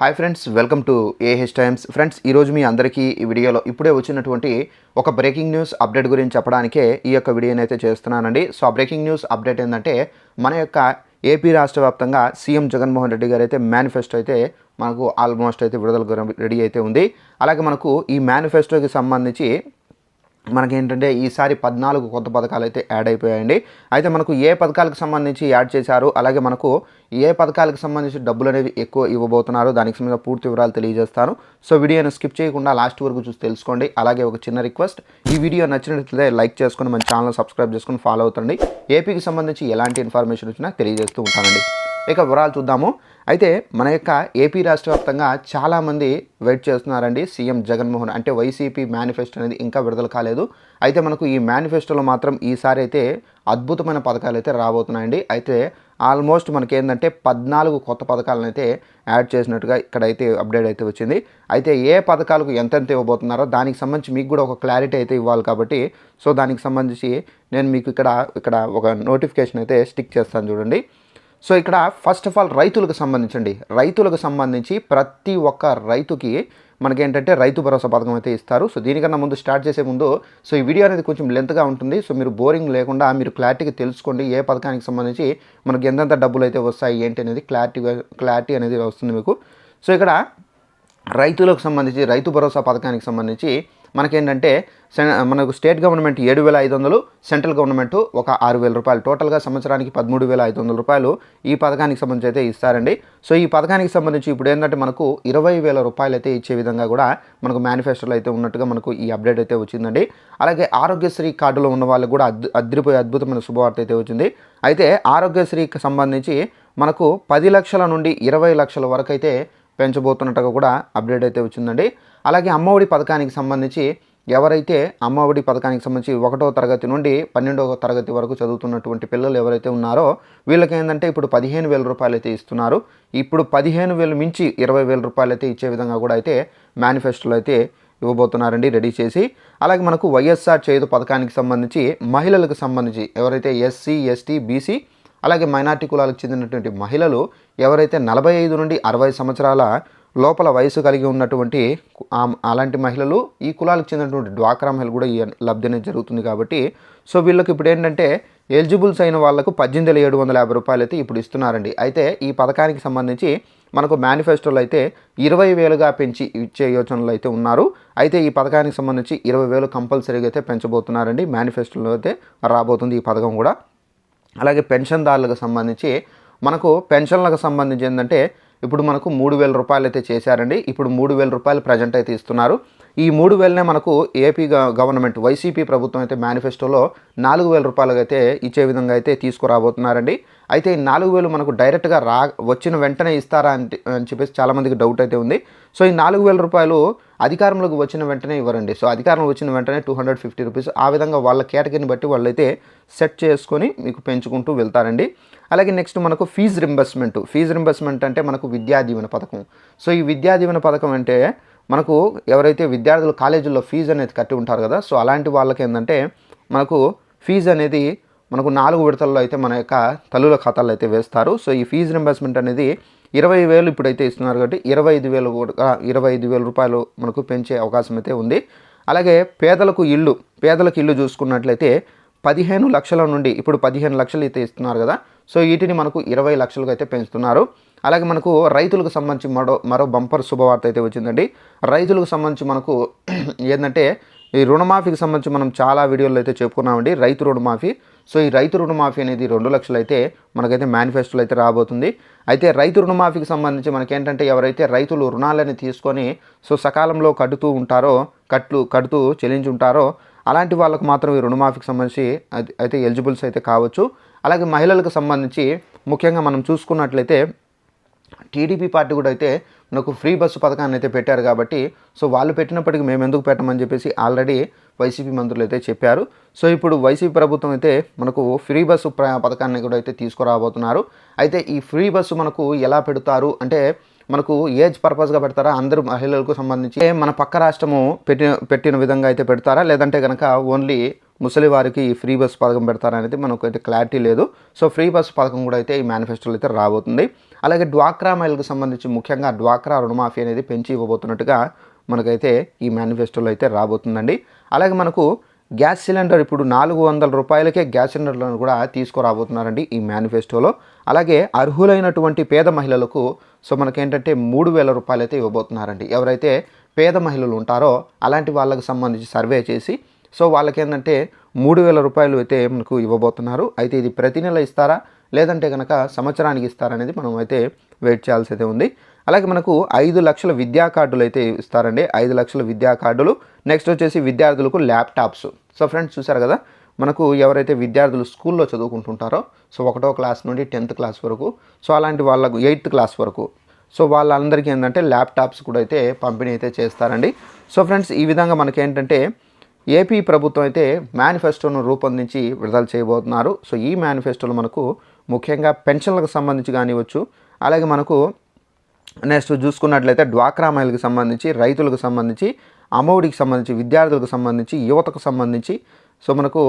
Hi friends welcome to AH times friends ఈరోజు మీ అందరికీ ఈ వీడియోలో ఇప్పుడే వచ్చినటువంటి ఒక బ్రేకింగ్ న్యూస్ అప్డేట్ గురించి చెప్పడానికే ఈ యొక్క వీడియోని అయితే చేస్తున్నానండి. సో ఆ బ్రేకింగ్ న్యూస్ అప్డేట్ ఏంటంటే మన యొక్క ఏపీ రాష్ట్ర వ్యాప్తంగా సీఎం జగన్మోహన్ రెడ్డి గారు అయితే మేనిఫెస్టో అయితే మనకు ఆల్మోస్ట్ అయితే విడుదల రెడీ అయితే ఉంది. అలాగే మనకు ఈ మేనిఫెస్టోకి సంబంధించి మనకేంటంటే ఈసారి పద్నాలుగు కొత్త పథకాలు అయితే యాడ్ అయిపోయాయండి. అయితే మనకు ఏ పథకాలకు సంబంధించి యాడ్ చేశారు అలాగే మనకు ఏ పథకాలకు సంబంధించి డబ్బులు అనేవి ఎక్కువ ఇవ్వబోతున్నారు దానికి సంబంధించిన పూర్తి వివరాలు తెలియజేస్తాను. సో వీడియోను స్కిప్ చేయకుండా లాస్ట్ వరకు చూసి తెలుసుకోండి. అలాగే ఒక చిన్న రిక్వెస్ట్ ఈ వీడియో నచ్చినట్లయితే లైక్ చేసుకుని మన ఛానల్ సబ్స్క్రైబ్ చేసుకుని ఫాలో అవుతండి. ఏపీకి సంబంధించి ఎలాంటి ఇన్ఫర్మేషన్ వచ్చినా తెలియజేస్తూ ఉంటానండి. ఇక వివరాలు చూద్దాము. అయితే మన యొక్క ఏపీ రాష్ట్ర వ్యాప్తంగా చాలామంది వెయిట్ చేస్తున్నారండి సీఎం జగన్మోహన్. అంటే వైసీపీ మేనిఫెస్టో అనేది ఇంకా విడుదల కాలేదు. అయితే మనకు ఈ మేనిఫెస్టోలో మాత్రం ఈసారి అయితే అద్భుతమైన పథకాలు అయితే రాబోతున్నాయండి. అయితే ఆల్మోస్ట్ మనకి ఏంటంటే పద్నాలుగు కొత్త పథకాలను అయితే యాడ్ చేసినట్టుగా ఇక్కడైతే అప్డేట్ అయితే వచ్చింది. అయితే ఏ పథకాలకు ఎంతెంత ఇవ్వబోతున్నారో దానికి సంబంధించి మీకు కూడా ఒక క్లారిటీ అయితే ఇవ్వాలి కాబట్టి సో దానికి సంబంధించి నేను మీకు ఇక్కడ ఇక్కడ ఒక నోటిఫికేషన్ అయితే స్టిక్ చేస్తాను చూడండి. సో ఇక్కడ ఫస్ట్ ఆఫ్ ఆల్ రైతులకు సంబంధించండి. రైతులకు సంబంధించి ప్రతి ఒక్క రైతుకి మనకేంటంటే రైతు భరోసా పథకం అయితే ఇస్తారు. సో దీనికన్నా ముందు స్టార్ట్ చేసే ముందు సో ఈ వీడియో అనేది కొంచెం లెంత్గా ఉంటుంది. సో మీరు బోరింగ్ లేకుండా మీరు క్లారిటీగా తెలుసుకోండి. ఏ పథకానికి సంబంధించి మనకి ఎంతెంత డబ్బులు అయితే వస్తాయి ఏంటి అనేది క్లారిటీ క్లారిటీ అనేది వస్తుంది మీకు. సో ఇక్కడ రైతులకు సంబంధించి రైతు భరోసా పథకానికి సంబంధించి మనకేంటంటే సె- మనకు స్టేట్ గవర్నమెంట్ ఏడు వేల ఐదు వందలు సెంట్రల్ గవర్నమెంట్ ఒక ఆరు వేల రూపాయలు. టోటల్గా సంవత్సరానికి పదమూడు వేల ఐదు వందల రూపాయలు ఈ పథకానికి సంబంధించి అయితే ఇస్తారండి. సో ఈ పథకానికి సంబంధించి ఇప్పుడు ఏంటంటే మనకు ఇరవై వేల రూపాయలు అయితే ఇచ్చే విధంగా కూడా మనకు మేనిఫెస్టోలో అయితే ఉన్నట్టుగా మనకు ఈ అప్డేట్ అయితే వచ్చిందండి. అలాగే ఆరోగ్యశ్రీ కార్డులో ఉన్న వాళ్ళకి కూడా అద్ అద్రిపోయే అద్భుతమైన శుభవార్త అయితే వచ్చింది. అయితే ఆరోగ్యశ్రీకి సంబంధించి మనకు పది లక్షల నుండి ఇరవై లక్షల వరకు అయితే పెంచబోతున్నట్టుగా కూడా అప్డేట్ అయితే వచ్చిందండి. అలాగే అమ్మఒడి పథకానికి సంబంధించి ఎవరైతే అమ్మఒడి పథకానికి సంబంధించి ఒకటో తరగతి నుండి పన్నెండవ తరగతి వరకు చదువుతున్నటువంటి పిల్లలు ఎవరైతే ఉన్నారో వీళ్ళకి ఏంటంటే ఇప్పుడు పదిహేను వేల రూపాయలు అయితే ఇస్తున్నారు. ఇప్పుడు పదిహేను వేలు మించి ఇరవై వేల రూపాయలు అయితే ఇచ్చే విధంగా కూడా అయితే మేనిఫెస్టోలో అయితే ఇవ్వబోతున్నారండి రెడీ చేసి. అలాగే మనకు వైఎస్ఆర్ చేయుత పథకానికి సంబంధించి మహిళలకు సంబంధించి ఎవరైతే ఎస్సీ ఎస్టీ బీసీ అలాగే మైనార్టీ కులాలకు చెందినటువంటి మహిళలు ఎవరైతే నలభై ఐదు నుండి అరవై సంవత్సరాల లోపల వయసు కలిగి ఉన్నటువంటి అలాంటి మహిళలు ఈ కులాలకు చెందినటువంటి డ్వాక్రా మహిళలు కూడా ఈ లబ్ధి అనేది జరుగుతుంది కాబట్టి సో వీళ్ళకి ఇప్పుడు ఏంటంటే ఎలిజిబుల్స్ అయిన వాళ్ళకు పద్దెనిమిది వేల ఏడు వందల యాభై రూపాయలు అయితే ఇప్పుడు ఇస్తున్నారండి. అయితే ఈ పథకానికి సంబంధించి మనకు మేనిఫెస్టోలో అయితే ఇరవై వేలుగా పెంచి ఇచ్చే యోచనలు అయితే ఉన్నారు. అయితే ఈ పథకానికి సంబంధించి ఇరవై వేలు కంపల్సరీగా అయితే పెంచబోతున్నారండి. మేనిఫెస్టోలో అయితే రాబోతుంది ఈ పథకం కూడా. అలాగే పెన్షన్దారులకు సంబంధించి మనకు పెన్షన్లకు సంబంధించి ఏంటంటే ఇప్పుడు మనకు మూడు వేల రూపాయలు అయితే చేశారండి. ఇప్పుడు మూడు వేల రూపాయలు ప్రజెంట్ అయితే ఇస్తున్నారు. ఈ మూడు వేలనే మనకు ఏపీ గవర్నమెంట్ వైసీపీ ప్రభుత్వం అయితే మేనిఫెస్టోలో నాలుగు వేల రూపాయలు అయితే ఇచ్చే విధంగా అయితే తీసుకురాబోతున్నారండి. అయితే ఈ నాలుగు వేలు మనకు డైరెక్ట్గా రా వచ్చిన వెంటనే ఇస్తారా అని అని చెప్పేసి చాలామందికి డౌట్ అయితే ఉంది. సో ఈ నాలుగు వేల రూపాయలు అధికారంలోకి వచ్చిన వెంటనే ఇవ్వరండి. సో అధికారంలో వచ్చిన వెంటనే టూ హండ్రెడ్ ఫిఫ్టీ రూపీస్ ఆ విధంగా వాళ్ళ కేటగిరీని బట్టి వాళ్ళైతే సెట్ చేసుకొని మీకు పెంచుకుంటూ వెళ్తారండి. అలాగే నెక్స్ట్ మనకు ఫీజు రింబర్స్మెంట్ ఫీజు రింబర్స్మెంట్ అంటే మనకు విద్యా దీవెన పథకం. సో ఈ విద్యా దీవెన పథకం అంటే మనకు ఎవరైతే విద్యార్థులు కాలేజీల్లో ఫీజు అనేది కట్టి ఉంటారు కదా సో అలాంటి వాళ్ళకి ఏంటంటే మనకు ఫీజు అనేది మనకు నాలుగు విడతల్లో అయితే మన యొక్క తల్లుల ఖాతాల్లో అయితే వేస్తారు. సో ఈ ఫీజు రింబర్స్మెంట్ అనేది ఇరవై వేలు ఇప్పుడైతే ఇస్తున్నారు కాబట్టి ఇరవై ఐదు వేలు కూడా ఇరవై ఐదు వేల రూపాయలు మనకు పెంచే అవకాశం అయితే ఉంది. అలాగే పేదలకు ఇల్లు పేదలకు ఇల్లు చూసుకున్నట్లయితే పదిహేను లక్షల నుండి ఇప్పుడు పదిహేను లక్షలు అయితే ఇస్తున్నారు కదా సో వీటిని మనకు ఇరవై లక్షలకు అయితే పెంచుతున్నారు. అలాగే మనకు రైతులకు సంబంధించి మరో మరో బంపర్ శుభవార్త అయితే వచ్చిందండి. రైతులకు సంబంధించి మనకు ఏంటంటే ఈ రుణమాఫీకి సంబంధించి మనం చాలా వీడియోలు అయితే చెప్పుకున్నామండి. రైతు రుణమాఫీ. సో ఈ రైతు రుణమాఫీ అనేది రెండు లక్షలు అయితే మనకైతే మేనిఫెస్టోలో అయితే రాబోతుంది. అయితే రైతు రుణమాఫీకి సంబంధించి మనకేంటంటే ఎవరైతే రైతులు రుణాలని తీసుకొని సో సకాలంలో కడుతూ ఉంటారో కట్లు కడుతూ చెల్లించి ఉంటారో అలాంటి వాళ్ళకు మాత్రం ఈ రుణమాఫీకి సంబంధించి అయితే ఎలిజిబుల్స్ అయితే కావచ్చు. అలాగే మహిళలకు సంబంధించి ముఖ్యంగా మనం చూసుకున్నట్లయితే టీడీపీ పార్టీ కూడా అయితే మనకు ఫ్రీ బస్సు పథకాన్ని అయితే పెట్టారు కాబట్టి సో వాళ్ళు పెట్టినప్పటికీ మేము ఎందుకు పెట్టమని చెప్పేసి ఆల్రెడీ వైసీపీ మంత్రులు అయితే చెప్పారు. సో ఇప్పుడు వైసీపీ ప్రభుత్వం అయితే మనకు ఫ్రీ బస్సు ప్ర పథకాన్ని కూడా అయితే తీసుకురాబోతున్నారు. అయితే ఈ ఫ్రీ బస్సు మనకు ఎలా పెడతారు? అంటే మనకు ఏజ్ పర్పస్గా పెడతారా? అందరూ మహిళలకు సంబంధించి మన పక్క రాష్ట్రము పెట్టిన పెట్టిన విధంగా అయితే పెడతారా? లేదంటే కనుక ఓన్లీ ముసలి వారికి ఈ ఫ్రీ బస్ పథకం పెడతారనేది మనకు అయితే క్లారిటీ లేదు. సో ఫ్రీ బస్ పథకం కూడా అయితే ఈ మేనిఫెస్టోలో అయితే రాబోతుంది. అలాగే డ్వాక్రా మహిళలకు సంబంధించి ముఖ్యంగా డ్వాక్రా రుణమాఫీ అనేది పెంచి ఇవ్వబోతున్నట్టుగా మనకైతే ఈ మేనిఫెస్టోలో అయితే రాబోతుందండి. అలాగే మనకు గ్యాస్ సిలిండర్ ఇప్పుడు నాలుగు వందల రూపాయలకే గ్యాస్ సిలిండర్లను కూడా తీసుకురాబోతున్నారండి ఈ మేనిఫెస్టోలో అలాగే అర్హులైనటువంటి పేద మహిళలకు సో మనకేంటంటే మూడు వేల రూపాయలు అయితే ఇవ్వబోతున్నారండి. ఎవరైతే పేద మహిళలు ఉంటారో అలాంటి వాళ్ళకి సంబంధించి సర్వే చేసి సో వాళ్ళకి ఏంటంటే మూడు వేల రూపాయలు అయితే మనకు ఇవ్వబోతున్నారు. అయితే ఇది ప్రతి నెల ఇస్తారా? లేదంటే కనుక సంవత్సరానికి ఇస్తారా అనేది మనం అయితే వెయిట్ చేయాల్సి అయితే ఉంది. అలాగే మనకు ఐదు లక్షల విద్యా కార్డులు అయితే ఇస్తారండి. ఐదు లక్షల విద్యా కార్డులు. నెక్స్ట్ వచ్చేసి విద్యార్థులకు ల్యాప్టాప్స్. సో ఫ్రెండ్స్ చూసారు కదా మనకు ఎవరైతే విద్యార్థులు స్కూల్లో చదువుకుంటుంటారో సో ఒకటో క్లాస్ నుండి టెన్త్ క్లాస్ వరకు సో అలాంటి వాళ్ళకు ఎయిత్ క్లాస్ వరకు సో వాళ్ళందరికీ ఏంటంటే ల్యాప్టాప్స్ కూడా అయితే పంపిణీ అయితే చేస్తారండి. సో ఫ్రెండ్స్ ఈ విధంగా మనకేంటంటే ఏపీ ప్రభుత్వం అయితే మేనిఫెస్టోను రూపొందించి విడుదల చేయబోతున్నారు. సో ఈ మేనిఫెస్టోలో మనకు ముఖ్యంగా పెన్షన్లకు సంబంధించి కానివ్వచ్చు అలాగే మనకు నెక్స్ట్ చూసుకున్నట్లయితే డ్వాక్రా మహిళలకు సంబంధించి రైతులకు సంబంధించి అమ్మఒడికి సంబంధించి విద్యార్థులకు సంబంధించి యువతకు సంబంధించి సో మనకు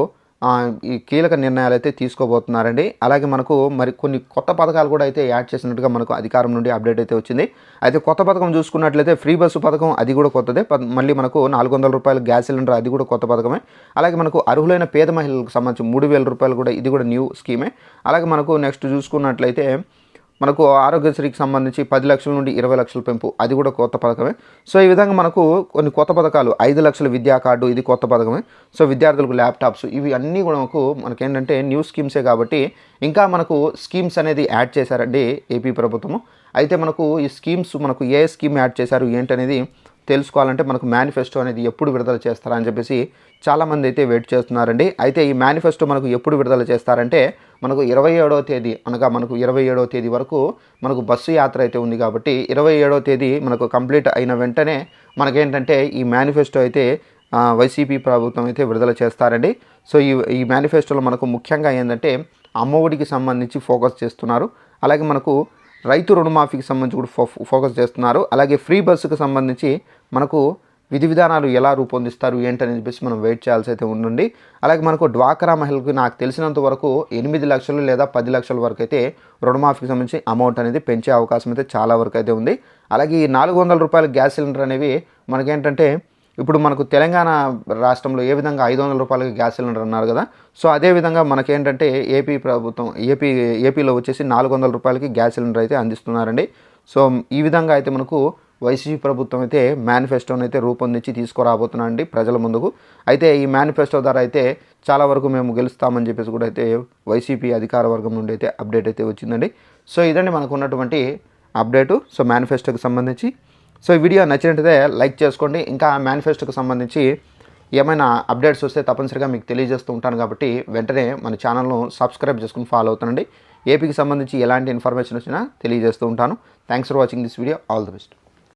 ఈ కీలక నిర్ణయాలు అయితే తీసుకోబోతున్నారండి. అలాగే మనకు మరి కొన్ని కొత్త పథకాలు కూడా అయితే యాడ్ చేసినట్టుగా మనకు అధికారం నుండి అప్డేట్ అయితే వచ్చింది. అయితే కొత్త పథకం చూసుకున్నట్లయితే ఫ్రీ బస్సు పథకం అది కూడా కొత్తదే. మళ్ళీ మనకు నాలుగు వందల రూపాయల గ్యాస్ సిలిండర్ అది కూడా కొత్త పథకమే. అలాగే మనకు అర్హులైన పేద మహిళలకు సంబంధించి మూడు వేల రూపాయలు కూడా ఇది కూడా న్యూ స్కీమే. అలాగే మనకు నెక్స్ట్ చూసుకున్నట్లయితే మనకు ఆరోగ్యశ్రీకి సంబంధించి పది లక్షల నుండి ఇరవై లక్షల పెంపు. అది కూడా కొత్త పథకమే. సో ఈ విధంగా మనకు కొన్ని కొత్త పథకాలు ఐదు లక్షల విద్యా కార్డు ఇది కొత్త పథకమే. సో విద్యార్థులకు ల్యాప్టాప్స్ ఇవి అన్నీ కూడా మనకు మనకేంటంటే న్యూ స్కీమ్సే కాబట్టి ఇంకా మనకు స్కీమ్స్ అనేది యాడ్ చేశారండి ఏపీ ప్రభుత్వము. అయితే మనకు ఈ స్కీమ్స్ మనకు ఏ స్కీమ్ యాడ్ చేశారు ఏంటనేది తెలుసుకోవాలంటే మనకు మేనిఫెస్టో అనేది ఎప్పుడు విడుదల చేస్తారా అని చెప్పేసి చాలామంది అయితే వెయిట్ చేస్తున్నారండి. అయితే ఈ మేనిఫెస్టో మనకు ఎప్పుడు విడుదల చేస్తారంటే మనకు ఇరవై ఏడవ తేదీ అనగా మనకు ఇరవై ఏడవ తేదీ వరకు మనకు బస్సు యాత్ర అయితే ఉంది కాబట్టి ఇరవై ఏడవ తేదీ మనకు కంప్లీట్ అయిన వెంటనే మనకేంటంటే ఈ మేనిఫెస్టో అయితే వైసీపీ ప్రభుత్వం అయితే విడుదల చేస్తారండి. సో ఈ ఈ మేనిఫెస్టోలో మనకు ముఖ్యంగా ఏంటంటే అమ్మఒడికి సంబంధించి ఫోకస్ చేస్తున్నారు. అలాగే మనకు రైతు రుణమాఫీకి సంబంధించి కూడా ఫో ఫోకస్ చేస్తున్నారు. అలాగే ఫ్రీ బస్సుకు సంబంధించి మనకు విధి విధానాలు ఎలా రూపొందిస్తారు ఏంటని చెప్పేసి మనం వెయిట్ చేయాల్సి అయితే ఉండండి అలాగే మనకు డ్వాక్రా మహిళలకు నాకు తెలిసినంత వరకు ఎనిమిది లక్షలు లేదా పది లక్షల వరకు అయితే రుణమాఫీకి సంబంధించి అమౌంట్ అనేది పెంచే అవకాశం అయితే చాలా వరకు అయితే ఉంది. అలాగే ఈ నాలుగు వందల రూపాయల గ్యాస్ సిలిండర్ అనేవి మనకేంటంటే ఇప్పుడు మనకు తెలంగాణ రాష్ట్రంలో ఏ విధంగా ఐదు వందల రూపాయలకి గ్యాస్ సిలిండర్ అన్నారు కదా సో అదే విధంగా మనకేంటంటే ఏపీ ప్రభుత్వం ఏపీ ఏపీలో వచ్చేసి నాలుగు వందల రూపాయలకి గ్యాస్ సిలిండర్ అయితే అందిస్తున్నారండి. సో ఈ విధంగా అయితే మనకు వైసీపీ ప్రభుత్వం అయితే మేనిఫెస్టోని అయితే రూపొందించి తీసుకురాబోతున్నారండి ప్రజల ముందుకు. అయితే ఈ మేనిఫెస్టో ద్వారా అయితే చాలా వరకు మేము గెలుస్తామని చెప్పేసి కూడా అయితే వైసీపీ అధికార వర్గం నుండి అయితే అప్డేట్ అయితే వచ్చిందండి. సో ఇదండి మనకు ఉన్నటువంటి అప్డేటు. సో మేనిఫెస్టోకి సంబంధించి సో ఈ వీడియో నచ్చినట్టయితే లైక్ చేసుకోండి. ఇంకా మేనిఫెస్టోకి సంబంధించి ఏమైనా అప్డేట్స్ వస్తే తప్పనిసరిగా మీకు తెలియజేస్తూ ఉంటాను కాబట్టి వెంటనే మన ఛానల్ను సబ్స్క్రైబ్ చేసుకుని ఫాలో అవుతానండి ఏపీకి సంబంధించి ఎలాంటి ఇన్ఫర్మేషన్ వచ్చినా తెలియజేస్తూ ఉంటాను. Thanks for watching this video all the best